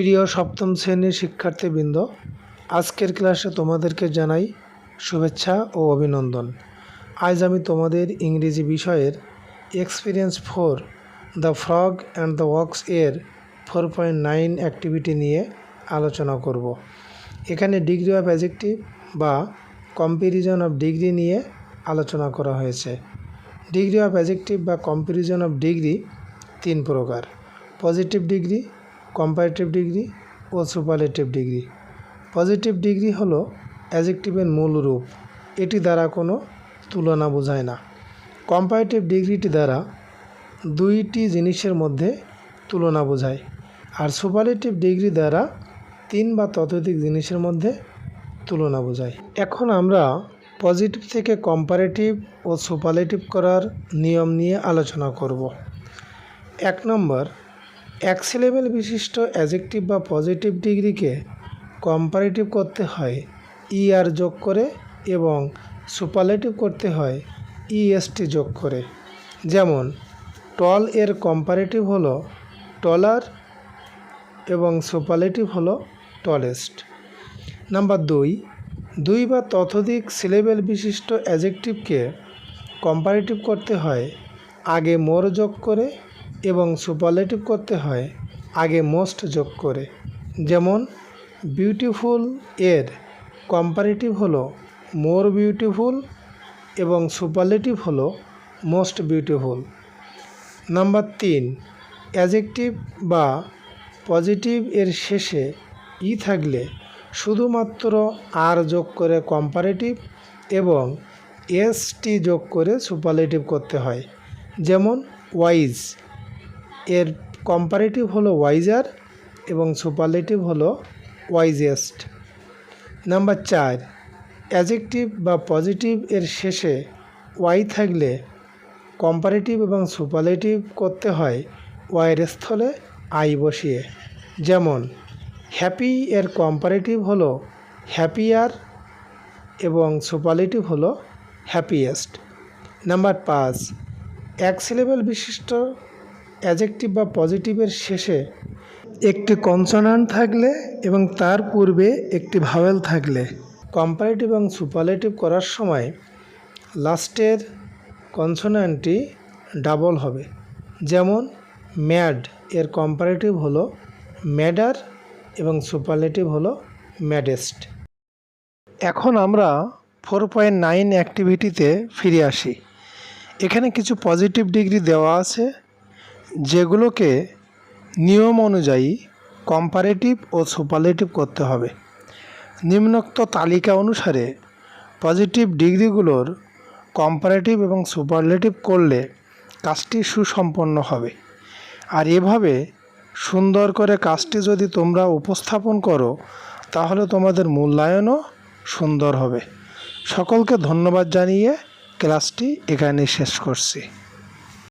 প্রিয় সপ্তম শ্রেণির শিক্ষার্থীবৃন্দ, আজকের ক্লাসে তোমাদেরকে জানাই শুভেচ্ছা ও অভিনন্দন। আজ আমি তোমাদের ইংরেজি বিষয়ের experience four the frog and the wax এর ফোর পয়েন্ট নাইন অ্যাক্টিভিটি নিয়ে আলোচনা করব। এখানে ডিগ্রি অফ অ্যাজেক্টিভ বা কম্প্যারিজন অফ ডিগ্রি নিয়ে আলোচনা করা হয়েছে। ডিগ্রি অফ অ্যাজেক্টিভ বা কম্প্যারিজন অফ ডিগ্রি তিন প্রকার। পজিটিভ ডিগ্রি কম্পারেটিভ ডিগ্রি ও সুপারলেটিভ ডিগ্রি পজিটিভ ডিগ্রি হলো অ্যাজেক্টিভের মূল রূপ। এটি দ্বারা কোনো তুলনা বোঝায় না। কম্পারেটিভ ডিগ্রিটি দ্বারা দুইটি জিনিসের মধ্যে তুলনা বোঝায়। আর সুপারলেটিভ ডিগ্রি দ্বারা তিন বা ততোধিক জিনিসের মধ্যে তুলনা বোঝায়। এখন আমরা পজিটিভ থেকে কম্পারেটিভ ও সুপারলেটিভ করার নিয়ম নিয়ে আলোচনা করব। এক নম্বর এক সিলেবেল বিশিষ্ট অ্যাজেক্টিভ বা পজিটিভ ডিগ্রিকে কম্পারেটিভ করতে হয়। ই আর যোগ করে এবং সুপারলেটিভ করতে হয়। ইএসটি যোগ করে। যেমন টল এর কম্পারেটিভ হলো টলার এবং সুপারলেটিভ হলো টলেস্ট নাম্বার দুই দুই বা ততোধিক সিলেবেল বিশিষ্ট অ্যাজেক্টিভকে কম্পারেটিভ করতে হয়। আগে মোর যোগ করে এবং সুপারলেটিভ করতে হয়, আগে মোস্ট যোগ করে। যেমন বিউটিফুল এর কম্পারেটিভ হলো মোর বিউটিফুল এবং সুপারলেটিভ হলো মোস্ট বিউটিফুল নাম্বার তিন অ্যাজেক্টিভ বা পজিটিভ এর শেষে ই থাকলে শুধুমাত্র আর যোগ করে কম্পারেটিভ এবং এসটি যোগ করে সুপারলেটিভ করতে হয়। যেমন ওয়াইজ এর কম্পারেটিভ হলো ওয়াইজার এবং সুপারলেটিভ হলো ওয়াইজেস্ট নাম্বার চার অ্যাজেক্টিভ বা পজিটিভ এর শেষে ওয়াই থাকলে কম্পারেটিভ এবং সুপারলেটিভ করতে হয় ওয়াইয়ের স্থলে আই বসিয়ে। যেমন হ্যাপি এর কম্পারেটিভ হলো হ্যাপিয়ার এবং সুপারলেটিভ হলো হ্যাপিয়েস্ট নাম্বার পাঁচ এক সিলেবেল বিশিষ্ট অ্যাজেক্টিভ বা পজিটিভের শেষে একটি কনসোনান্ট থাকলে এবং তার পূর্বে একটি ভাওয়েল থাকলে কম্পারেটিভ এবং সুপারলেটিভ করার সময় লাস্টের কনসোনান্টটি ডাবল হবে। যেমন ম্যাড এর কম্পারেটিভ হলো ম্যাডার এবং সুপারলেটিভ হলো ম্যাডেস্ট এখন আমরা ফোর পয়েন্ট নাইন অ্যাক্টিভিটিতে ফিরে আসি। এখানে কিছু পজিটিভ ডিগ্রি দেওয়া আছে। যেগুলোকে নিয়ম অনুযায়ী কম্পারেটিভ ও সুপারলেটিভ করতে হবে। নিম্নোক্ত তালিকা অনুসারে পজিটিভ ডিগ্রিগুলোর কম্পারেটিভ এবং সুপারলেটিভ করলে কাজটি সুসম্পন্ন হবে। আর এভাবে সুন্দর করে কাজটি যদি তোমরা উপস্থাপন করো, তাহলে তোমাদের মূল্যায়নও সুন্দর হবে। সকলকে ধন্যবাদ জানিয়ে ক্লাসটি এখানে শেষ করছি।